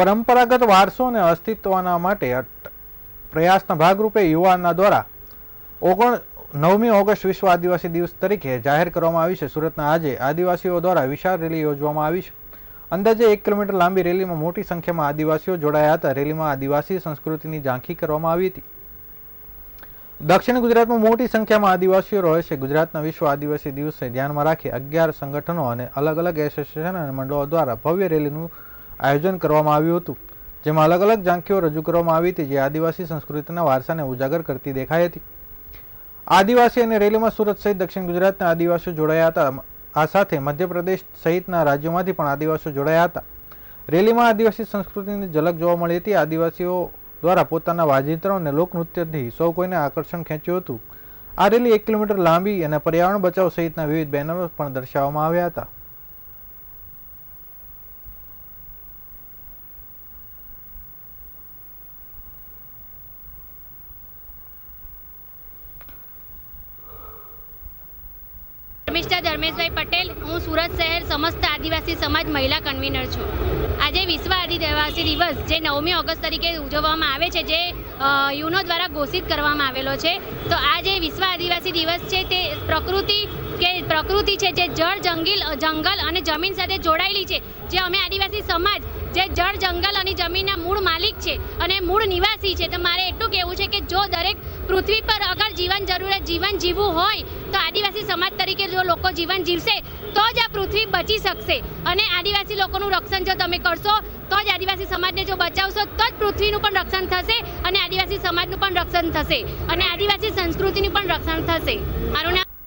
પરંપરાગત વારસો અને અસ્તિત્વના માટે પ્રયાસના ભાગરૂપે યુવાનના દ્વારા ઓગણ નવમી ઓગસ્ટ વિશ્વ આદિવાસી દિવસ તરીકે જાહેર કરવામાં આવી છે. સુરતના આજે આદિવાસીઓ દ્વારા વિશાળ રેલી યોજવામાં આવી છે. અંદાજે એક કિલોમીટર લાંબી રેલીમાં મોટી સંખ્યામાં આદિવાસીઓ જોડાયા હતા. રેલીમાં આદિવાસી સંસ્કૃતિની ઝાંખી કરવામાં આવી હતી. દક્ષિણ ગુજરાતમાં મોટી સંખ્યામાં આદિવાસીઓ રહે છે. ગુજરાતના વિશ્વ આદિવાસી દિવસે ધ્યાનમાં રાખી અગિયાર સંગઠનો અને અલગ અલગ એસોસિએશન અને મંડળો દ્વારા ભવ્ય રેલીનું આયોજન કરવામાં આવ્યું હતું, જેમાં અલગ અલગ ઝાંખીઓ રજૂ કરવામાં આવી હતી જે આદિવાસી સંસ્કૃતિના વારસાને ઉજાગર કરતી દેખાઈ હતી. આદિવાસી અને રેલીમાં સુરત સહિત દક્ષિણ ગુજરાતના આદિવાસીઓ જોડાયા હતા. આ સાથે મધ્યપ્રદેશ સહિતના રાજ્યોમાંથી પણ આદિવાસીઓ જોડાયા હતા. રેલીમાં આદિવાસી સંસ્કૃતિની ઝલક જોવા મળી હતી. આદિવાસીઓ દ્વારા પોતાના વાજિંત્રો અને લોકનૃત્યથી સૌ કોઈને આકર્ષણ ખેંચ્યું હતું. આ રેલી એક કિલોમીટર લાંબી અને પર્યાવરણ બચાવ સહિતના વિવિધ બેનરો પણ દર્શાવવામાં આવ્યા હતા. ધર્મિષ્ઠા ધર્મેશભાઈ પટેલ, હું સુરત શહેર સમસ્ત આદિવાસી સમાજ મહિલા કન્વીનર છું. આજે વિશ્વ આદિવાસી દિવસ, જે નવમી ઓગસ્ટ તરીકે ઉજવવામાં આવે છે, જે યુનો દ્વારા ઘોષિત કરવામાં આવેલો છે. તો આ જે વિશ્વ આદિવાસી દિવસ છે, તે પ્રકૃતિ કે પ્રકૃતિ છે જે જળ જંગલ જંગલ અને જમીન સાથે જોડાયેલી છે. જે અમે આદિવાસી સમાજ, જે જળ, જંગલ અને જમીનના મૂળ માલિક છે અને મૂળ નિવાસી છે. તો મારે એટલું કહેવું છે કે જો દરેક પૃથ્વી પર અગર જીવન જરૂરિયાત જીવન જીવવું હોય, તો આદિવાસી સમાજ તરીકે જો લોકો જીવન જીવશે, તો જ આ પૃથ્વી બચી શકશે. અને આદિવાસી લોકોનું રક્ષણ જો તમે કરશો, તો જ આદિવાસી સમાજને જો બચાવશો, તો જ પૃથ્વીનું પણ રક્ષણ થશે અને આદિવાસી સમાજનું પણ રક્ષણ થશે અને આદિવાસી સંસ્કૃતિનું પણ રક્ષણ થશે. મારું નામ